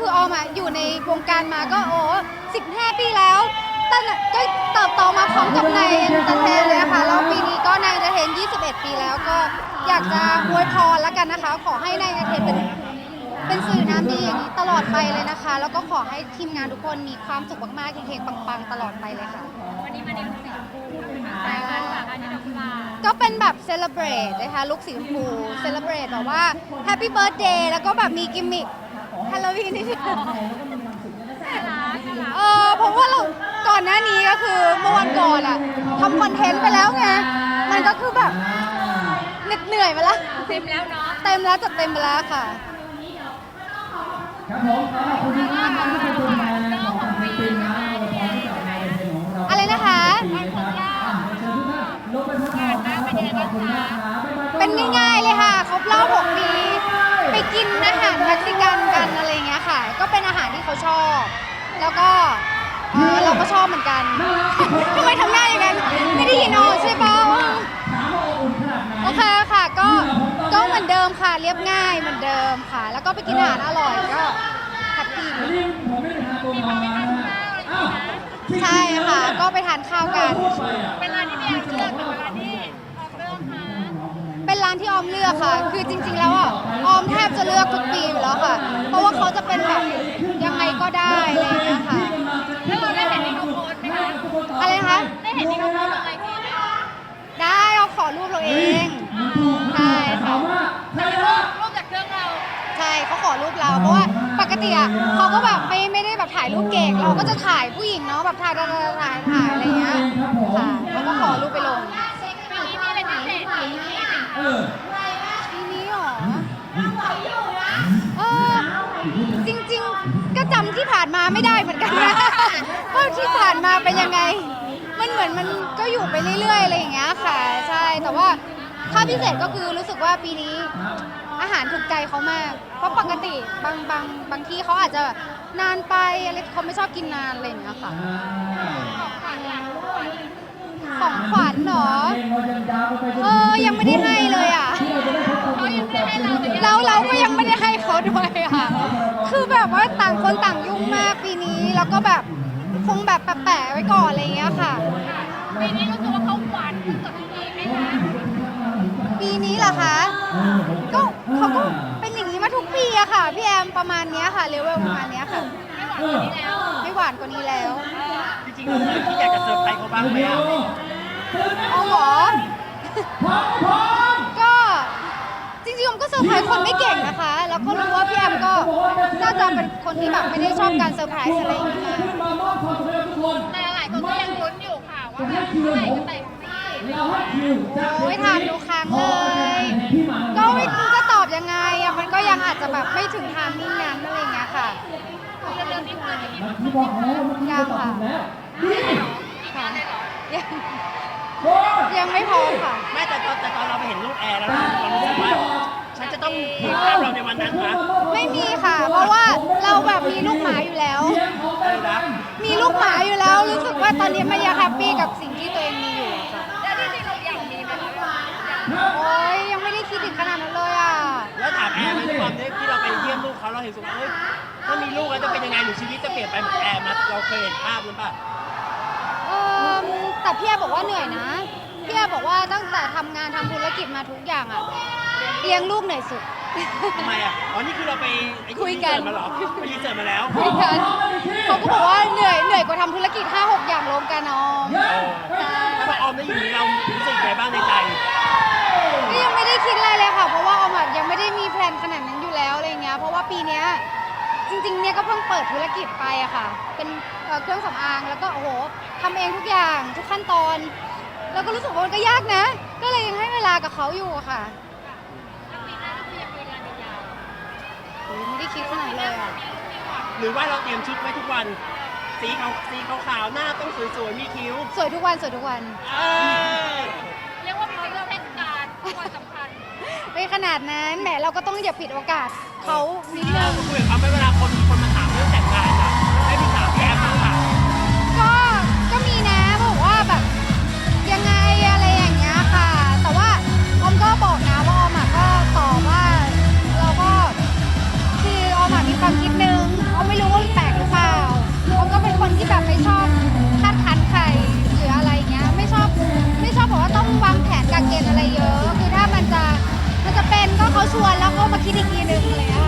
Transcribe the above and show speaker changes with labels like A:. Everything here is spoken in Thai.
A: คือออมอะอยู่ในวงการมาก็โอ้15ปีแล้วตั้งแต่ก็เติบโตมาพร้อมกับนายเอนเตอร์เทนเลยค่ะแล้วปีนี้ก็นายเอนเตอร์เทน 21 ปีแล้วก็อยากจะอวยพรแล้วกันนะคะ ขอให้นายเอนเตอร์เทนเป็นเป็นสื่อน้ำดีอย่างนี้ตลอดไปเลยนะคะ แล้วก็ขอให้ทีมงานทุกคนมีความสุขมากๆเฮงๆปังๆ ตลอดไปเลยค่ะ
B: วันนี้มาในลุคสีชมพูใช่ค่ะจากอันนี้ดอกกุหลาบ
A: ก็เป็นแบบเซเลบรตนะคะลุคสีชมพูเซเลบรตแบบว่าแฮปปี้เบิร์ a เดย์แล้วก็แบบมีกิมมิค ฮาโลวีนนิดนึง
B: น่ารักน่ารัก
A: เออเพราะว่าเราก่อนหน้านี้ก็คือเมื่อวันก่อนอะทำคอนเทนต์ไปแล้วไง มันก็คือแบบเหน็ดเหนื่อยไปแล้ว
B: เต็มแล้วเนาะ
A: เต็มแล้วจัดเต็มไปแล้วค่ะ
C: ครับผมขอบคุณมากนะครับ กินอา
A: หารเม็กซิกันกันอะไรเงี้ยค่ะ ก็เป็นอาหารที่เขาชอบ แล้วก็เอ่อเราก็ชอบเหมือนกัน ทำไมทำหน้าอย่างนั้น ไม่ได้ยินออกใช่ปล่า
C: ว
A: โอเคค่ะ ก็ก็เหมือนเดิมค่ะ เรียบง่ายเหมือนเดิมค่ะ แล้วก็ไปกินอาหารอร่อยก็แฮปปี้
C: อันนี้ผมไม่ได้ทาน
A: ใช่ค่ะ ก็ไปทานข้าวกัน
C: ทั่วไปอะ
B: เป็นร้านที่พี่แอนเลือกหรือร้านที่ออกเรื่องคะ
A: เป็นร้านที่ ออมเลือกค่ะ คือจริง ๆ แล้วอะออมแทบจะเลือกทุกปีอยู่แล้วค่ะ เพราะว่าเขาจะเป็นแบบยังไงก็ได้อะไรอย่างเงี้ยค่ะ
B: แล้วเราได้เห็นในเขาโพสต์ไหมคะ
A: อะไรนะคะ
B: ได้เห็นในเขาโพสต์อะไรที่ไหมคะ
A: ได้เอาขอรูปเราเองใช่ค่ะ
C: ถามว่าใคร
B: รู
C: ว่า
B: ปรูปจากเครื่องเรา
A: ใช่เขาขอรูปเราเพราะว่าปกติอะเขาก็แบบไม่ไม่ได้แบบถ่ายรูปเก่งเราก็จะถ่ายผู้หญิงเนาะแบบถ่ายถ่ายถ่ายถ่ายอะไรเงี้ยค่ะเขาก็ขอรูปไปลง
B: ปีนี้มีอะไรพิเศษปีนี้สิน
C: เอ
B: ค้า
C: อ
A: ปีนี้หรอเออจริงๆ ก็จำที่ผ่านมาไม่ได้เหมือนกันนะว่าที่ผ่านมาเป็นยังไง มันเหมือนมันก็อยู่ไปเรื่อยๆอะไรอย่างเงี้ยค่ะ ใช่ แต่ว่าถ้าพิเศษก็คือรู้สึกว่าปีนี้อาหารถูกใจเขามาก เพราะปกติบางบางบางที่เขาอาจจะแบบนานไปอะไรเขาไม่ชอบกินนานอะไรอย่างเงี้ยค่ะ ของขวัญเหรอเออยัง ไม่ได้ให้เลยอะ
B: เขายังไม่ให้เราแต่ยัง
A: แล้วเราก็ยังไม่ได้ให้เขาด้วยค่ะ คือแบบว่าต่างคนต่างยุ่งมากปีนี้ แล้วก็แบบคงแบบแปะๆไว้ก่อนอะไรอย่างเงี้ยค่ะ
B: ปีนี้รู้สึกว่าเขาหวานขึ้นกว่าทุกปีไหมคะ
A: ปีนี้เหรอคะ ก็เขาก็เป็นอย่างนี้มาทุกปีอะค่ะ พี่แอมประมาณเนี้ยค่ะเลเวลประมาณเนี้ยค่ะ
B: ไม่หวานกว่านี้แล้ว
A: ไม่หวานกว่านี้แล้ว
D: จริงๆเราเคยที่อยากจะเซอร์ไพรส์เขาบ้างไหมอะ
A: เอาเหรอ ก็จริงๆผมก็เซอร์ไพรส์คนไม่เก่งนะคะ แล้วก็รู้ว่าพี่แอมก็น่าจะเป็นคนที่แบบไม่ได้ชอบการเซอร์ไพรส์อะไรอย่างเงี้ย
C: ขึ้นมามอบความสุขให้กับทุกคน
B: แต่หลายคนก็ยังลุ้นอยู่ค่ะว่าแบบเมื่อไหร่จะแต่งที่
C: เราให้คิวจาก
A: โอ้ยถามดูครั้งเลย
C: ที่มา
A: ก็ไม่รู้จะตอบยังไงอะมันก็ยังอาจจะแบบไม่ถึงทางนิ่งนั้นอะไรอย่างเงี้ยค่ะ
B: เรื่องนี้ควรจะมี
C: เมื่อกี้บอกแล้วเมื่อกี้จะตอบถูกแล้วนี่
A: ค่ะยัง
C: โอ้ ย
A: ยังไม่พร้อมค่ะ
D: ไม่แต่ตอนแต่ตอนเราไปเห็นลูกแอร์แล้วเรารู้สึกว่าฉันจะต้องเห็นภาพเราในวันนั้นนะ
A: ไม่มีค่ะ เพราะว่าเราแบบมีลูกหมาอยู่แล้ว
D: อะไรนะ
A: มีลูกหมาอยู่แล้ว รู้สึกว่าตอนนี้มันยังแฮปปี้กับสิ่งที่ตัวเองมีอยู่ค่ะ
B: แล้วที่ที่เราอยากมีไหมคะ
A: โอ้ยยังไม่ได้คิดถึงขนาดนั้นเลยอะ
D: แล้วถามแอร์ไหมด้วยความที่ที่เราไปเยี่ยมลูกเขาเราเห็นสุดว่าเฮ้ยถ้ามีลูกแล้วจะเป็นยังไงหรือชีวิตจะเปลี่ยนไปเหมือนแอร์ไหมเราเคยเห็นภาพนั้นป่ะ
A: เออแต่พี่แอบอกว่าเหนื่อยนะ พี่แอบอกว่าตั้งแต่ทำงานทำธุรกิจมาทุกอย่างอะเลี้ยงลูกเหนื่อยสุด
D: ทำไมอะ อ๋อ นี่คือเราไปไอ้
A: คุยกัน
D: รีเสิร์ชมาเหรอไปรีเสิร์ชมาแล้ว
A: คุยกันเขาก็บอกว่าเหนื่อยเหนื่อยกว่าทำธุรกิจ 5 6 อย่างรวมกันออม
D: เออถ้าพอออมได้อยู่นี้เรารู้สึกยังไงบ้างในใจ
A: ก็ยังไม่ได้คิดอะไรเลยค่ะ เพราะว่าออมอะยังไม่ได้มีแพลนขนาดนั้นอยู่แล้วอะไรเงี้ยเพราะว่าปีเนี้ยจริงๆเนี่ยก็เพิ่งเปิดธุรกิจไปอะค่ะ เป็นเอ่อเครื่องสำอางแล้วก็โอ้โหทำเองทุกอย่างทุกขั้นตอน แล้วก็รู้สึกว่ามันก็ยากนะ ก็เลยยังให้เวลากับเขาอยู่อะค่ะ
B: แล้วปีหน้าก็คือยังมีงานยาว
A: โอ้ยไม่ได้คิดขนาดนั้นเลยอะ
D: หรือว่าเราเตรียมชุดไว้ทุกวัน สีขาวสีขาวๆหน้าต้องสวยๆมีคิ้ว
A: สวยทุกวันสวยทุกวัน
D: เออ
B: เรียกว่าเป็นเรื่องเทศกาลวันสำคัญ
A: ไม่ขนาดนั้นแหมเราก็ต้องอย่าปิดโอกาสเขานิดนึง
D: คุยกับเขาไหมเวลา
A: มาคิดอีกทีนึงอะไรเงี้ย